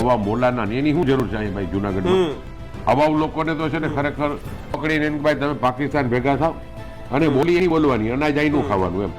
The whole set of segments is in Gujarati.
આવા મોલાના ને એની શું જરૂર છે અહીંયા ભાઈ જુનાગઢમાં? આવા લોકોને તો છે ને ખરેખર પકડીને એને ભાઈ તમે પાકિસ્તાન ભેગા થાવ અને બોલી એની બોલવાની અનાજ અહીંનું ખાવાનું એમ.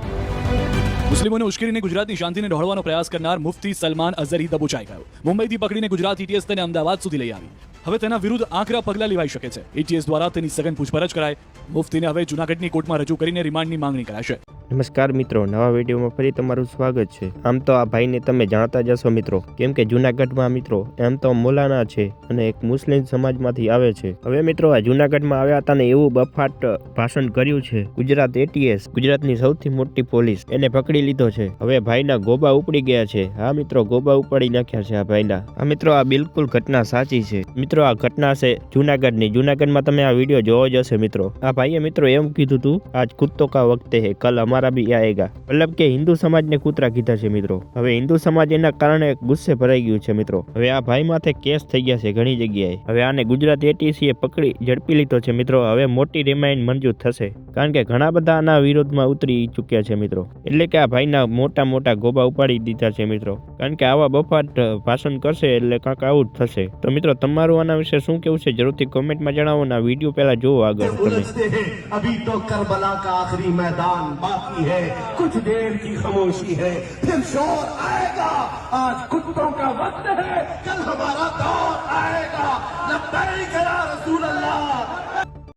મુસ્લિમોને ઉશ્કેરીને ગુજરાતની શાંતિને ઢોળવાનો પ્રયાસ કરનાર મુફ્તી સલમાન અઝરી દબોચાઈ ગયો. મુંબઈથી પકડીને ગુજરાત એટીએસ તેને અમદાવાદ સુધી લઈ આવી. હવે તેના વિરુદ્ધ આકરા પગલાં લેવાઈ શકે છે. એટીએસ દ્વારા તેની સઘન પૂછપરછ કરાય. મુફ્તીને હવે જૂનાગઢની કોર્ટમાં રજૂ કરીને રિમાન્ડની માંગણી કરાશે. નમસ્કાર મિત્રો, નવા વિડીયોમાં ફરી તમારું સ્વાગત છે. આમ તો આ ભાઈને તમે જાણતા જશો મિત્રો, કેમ કે જુનાગઢમાં મિત્રો, એમ તો મોલાના છે અને એક મુસ્લિમ સમાજમાંથી આવે છે. હવે મિત્રો, આ જુનાગઢમાં આવ્યા હતા ને એવું બફાટ ભાષણ કર્યું છે. ગુજરાત એટીએસ ગુજરાતની સૌથી મોટી પોલીસ, એને પકડી લીધો છે. હવે ભાઈના ગોબા ઉપડી ગયા છે. હા મિત્રો, ગોબા ઉપાડી નાખ્યા છે આ ભાઈના. આ મિત્રો, આ બિલકુલ ઘટના સાચી છે. મિત્રો, આ ઘટના છે જુનાગઢની. જુનાગઢમાં તમે આ વીડિયો જોવો જ મિત્રો. આ ભાઈએ મિત્રો એમ કીધું હતું આજ કુત્તો કા વખતે હે? કલ અમારા બી આએગા મતલબ કે હિન્દુ સમાજને કૂતરા કીધા છે મિત્રો હવે હિન્દુ સમાજ એના કારણે ગુસ્સે ભરાઈ ગયું છે મિત્રો હવે આ ભાઈ માથે કેસ થઈ ગયા છે ઘણી જગ્યાએ હવે આને ગુજરાત એટીસી એ પકડી ઝડપી લીધો છે મિત્રો હવે મોટી રિમાઇન્ડ મંજૂર થશે કારણ કે ઘણા બધા આના વિરોધમાં ઉતરી ચૂક્યા છે મિત્રો એટલે કે આ ભાઈના મોટા મોટા ગોબા ઉપાડી દીધા છે મિત્રો કારણ કે આવા બફાટ ભાષણ કરશે એટલે કાંક આવું જ થશે તો મિત્રો તમારું આના વિશે શું કેવું છે જરૂરથી કોમેન્ટમાં જણાવો ને આ વિડીયો પહેલા જોવો આગળ તમે उलझते हैं अभी तो करबला का आखिरी मैदान बाकी है कुछ देर की खामोशी है फिर शोर आएगा आज कुत्तों का वक्त है कल हमारा दौर